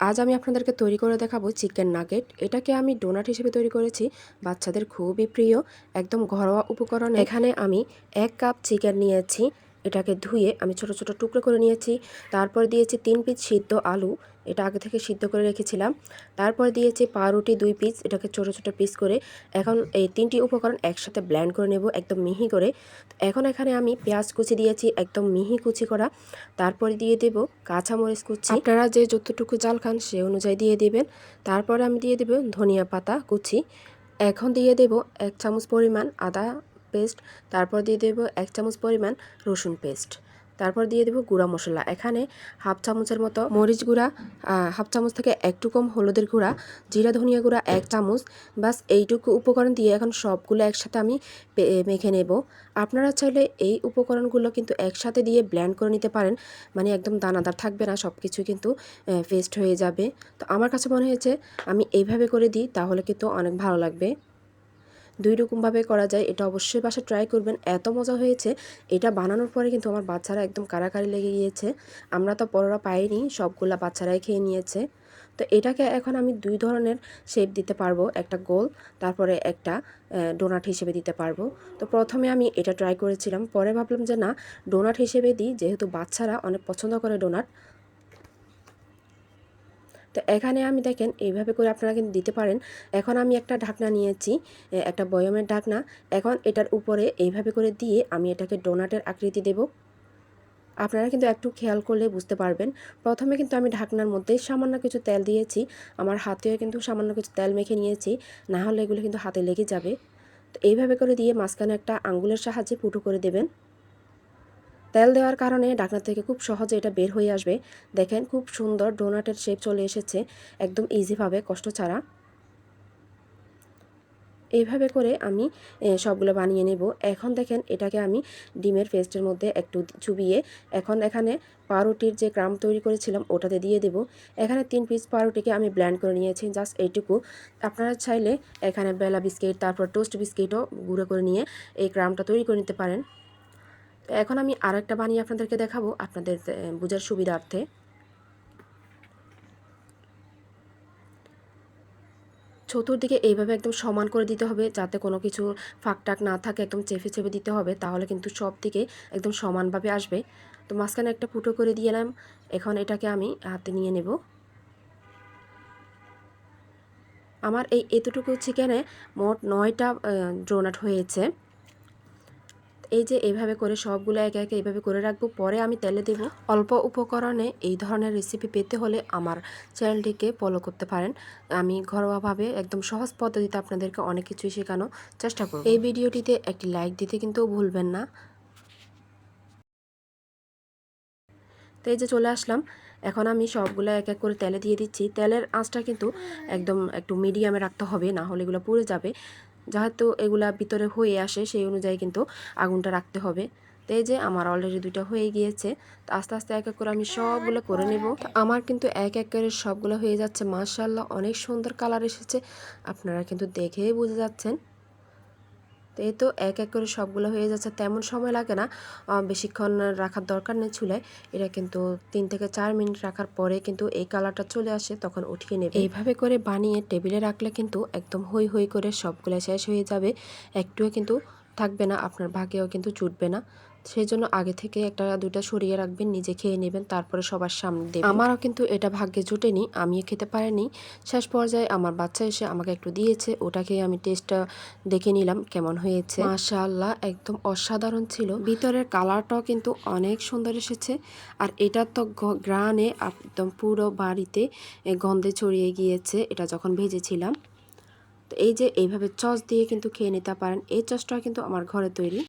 আজ আমি আপনাদেরকে তৈরি করে দেখাবো চিকেন নাগেট। এটাকে আমি ডোনাট হিসেবে তৈরি করেছি। বাচ্চাদের খুবই প্রিয়, একদম ঘরোয়া উপকরণ। এখানে আমি এক কাপ চিকেন নিয়েছি। এটাকে ধুয়ে আমি ছোট ছোট টুকরো করে নিয়েছি। তারপর দিয়েছি তিন পিস সিদ্ধ আলু, এটা আগে থেকে সিদ্ধ করে রেখেছিলাম। তারপর দিয়েছি পাউরুটি দুই পিস, এটাকে ছোট ছোট পিস করে। এখন এই তিনটি উপকরণ একসাথে ব্ল্যান্ড করে নেব একদম মিহি করে। এখন এখানে আমি পেঁয়াজ কুচি দিয়েছি একদম মিহি কুচি করা। তারপরে দিয়ে দেব কাঁচামরিচ কুচি। আপনারা যে যতটুকু জাল খান সে অনুযায়ী দিয়ে দেবেন। তারপরে আমি দিয়ে দেব ধনিয়া পাতা কুচি। এখন দিয়ে দেব এক চামচ পরিমাণ আদা পেস্ট, তারপর দিয়ে দেব এক চামচ পরিমাণ রসুন পেস্ট। তারপর দিয়ে দেবো গুঁড়া মশলা। এখানে হাফ চামচের মতো মরিচ গুঁড়া হাফ চামচ থেকে একটু কম হলুদের গুঁড়া, জিরা, ধনিয়া গুঁড়া এক চামচ। বাস এইটুকু উপকরণ দিয়ে এখন সবগুলো একসাথে আমি মেখে নেব। আপনারা চাইলে এই উপকরণগুলো কিন্তু একসাথে দিয়ে ব্ল্যান্ড করে নিতে পারেন। মানে একদম দানাদার থাকবে না সব কিছু কিন্তু পেস্ট হয়ে যাবে। তো আমার কাছে মনে হয়েছে, আমি এইভাবে করে দিই, তাহলে কিন্তু অনেক ভালো লাগবে। দুই রকমভাবে করা যায়, এটা অবশ্যই বাসা ট্রাই করবেন। এত মজা হয়েছে, এটা বানানোর পরে কিন্তু আমার বাচ্চারা একদম কারাকারি লেগে গিয়েছে। আমরা তো পরোরা পাইনি, সবগুলা বাচ্চারাই খেয়ে নিয়েছে। তো এটাকে এখন আমি দুই ধরনের শেপ দিতে পারব, একটা গোল, তারপরে একটা ডোনাট হিসেবে দিতে পারব। তো প্রথমে আমি এটা ট্রাই করেছিলাম, পরে ভাবলাম যে না ডোনাট হিসেবে দিই, যেহেতু বাচ্চারা অনেক পছন্দ করে ডোনাট তো এখানে আমি দেখেন, এইভাবে করে আপনারা কিন্তু দিতে পারেন। এখন আমি একটা ঢাকনা নিয়েছি একটা বয়মের ঢাকনা। এখন এটার উপরে এইভাবে করে দিয়ে আমি এটাকে ডোনাটের আকৃতি দেব। আপনারা কিন্তু একটু খেয়াল করলে বুঝতে পারবেন। প্রথমে কিন্তু আমি ঢাকনার মধ্যে সামান্য কিছু তেল দিয়েছি। আমার হাতেও কিন্তু সামান্য কিছু তেল মেখে নিয়েছি। না হলে এগুলো কিন্তু হাতে লেগে যাবে। তো এইভাবে করে দিয়ে মাঝখানে একটা আঙ্গুলের সাহায্যে পুটু করে দেবেন। তেল দেওয়ার কারণে ডাকনা থেকে খুব সহজে এটা বের হয়ে আসবে। দেখেন খুব সুন্দর ডোনাটের শেপ চলে এসেছে, একদম ইজিভাবে কষ্ট ছাড়া। এইভাবে করে আমি সবগুলো বানিয়ে নেব। এখন দেখেন এটাকে আমি ডিমের পেস্টের মধ্যে একটু চুবিয়ে, এখন এখানে পাউরুটির যে ক্রাম তৈরি করেছিলাম ওটাতে দিয়ে দেব। এখানে তিন পিস পাউরুটিকে আমি ব্ল্যান্ড করে নিয়েছি জাস্ট এইটুকু। আপনারা চাইলে এখানে বেলা বিস্কিট, তারপর টোস্ট বিস্কিটও গুঁড়ো করে নিয়ে এই ক্রামটা তৈরি করে নিতে পারেন। তো এখন আমি আরেকটা বানিয়ে আপনাদেরকে দেখাবো আপনাদের বোঝার সুবিধার্থে। চতুর্দিকে এইভাবে একদম সমান করে দিতে হবে, যাতে কোনো কিছু ফাঁক টাক না থাকে, একদম চেপে চেপে দিতে হবে, তাহলে কিন্তু সব দিকে একদম সমানভাবে আসবে। তো মাঝখানে একটা ফুটো করে দিয়ে এলাম, এখন এটাকে আমি হাতে নিয়ে নেব। আমার এই এতটুকু চিকেনে মোট নয়টা ড্রোনাট হয়েছে। এই যে এইভাবে করে সবগুলো একে একে এইভাবে করে রাখব, পরে আমি তেলে দেব অল্প উপকরণে এই ধরনের রেসিপি পেতে হলে আমার চ্যানেলটিকে ফলো করতে পারেন। আমি ঘরোয়াভাবে একদম সহজ পদ্ধতিতে আপনাদেরকে অনেক কিছুই শেখানো চেষ্টা করব। এই ভিডিওটিতে একটি লাইক দিতে কিন্তু ভুলবেন না। তো এই যে চলে আসলাম। এখন আমি সবগুলো এক এক করে তেলে দিয়ে দিচ্ছি। তেলের আঁচটা কিন্তু একদম একটু মিডিয়ামে রাখতে হবে, না হলে এগুলো পুড়ে যাবে। যেহেতু এগুলা ভিতরে হয়ে আসে, সেই অনুযায়ী কিন্তু আগুনটা রাখতে হবে। তো এই যে আমার অলরেডি দুইটা হয়ে গিয়েছে, তো আস্তে আস্তে এক এক করে আমি সবগুলো করে নেব। আমার কিন্তু এক এক করে সবগুলো হয়ে যাচ্ছে মার্শাল্লাহ অনেক সুন্দর কালার এসেছে। আপনারা কিন্তু দেখেই বুঝে যাচ্ছেন। তো এই তো এক এক করে সবগুলো হয়ে যাচ্ছে, তেমন সময় লাগে না। বেশিক্ষণ রাখার দরকার নেই চুলায় এটা কিন্তু তিন থেকে চার মিনিট রাখার পরে কিন্তু এই কালারটা চলে আসে, তখন উঠিয়ে নেবে। এইভাবে করে বানিয়ে টেবিলে রাখলে কিন্তু একদম হই হই করে সবগুলো শেষ হয়ে যাবে। একটুও কিন্তু থাকবে না, আপনার ভাগেও কিন্তু জুটবে না। সেই জন্য আগে থেকে একটা দুটা সরিয়ে রাখবেন, নিজে খেয়ে নেবেন, তারপরে সবার সামনে দেবেন। আমারও কিন্তু এটা ভাগ্যে জুটেনি, আমিও খেতে পারিনি। শেষ পর্যায়ে আমার বাচ্চা এসে আমাকে একটু দিয়েছে ওটাকে আমি টেস্টটা দেখে নিলাম কেমন হয়েছে। মাশাআল্লাহ, একদম অসাধারণ ছিল। ভিতরের কালারটাও কিন্তু অনেক সুন্দর এসেছে, আর এটা তো গ্রানে একদম পুরো বাড়িতে গন্ধে ছড়িয়ে গিয়েছে, এটা যখন ভেজেছিলাম। তো এই যে এইভাবে চস দিয়ে কিন্তু খেয়ে নিতে পারেন, এই চসটা কিন্তু আমার ঘরে তৈরি।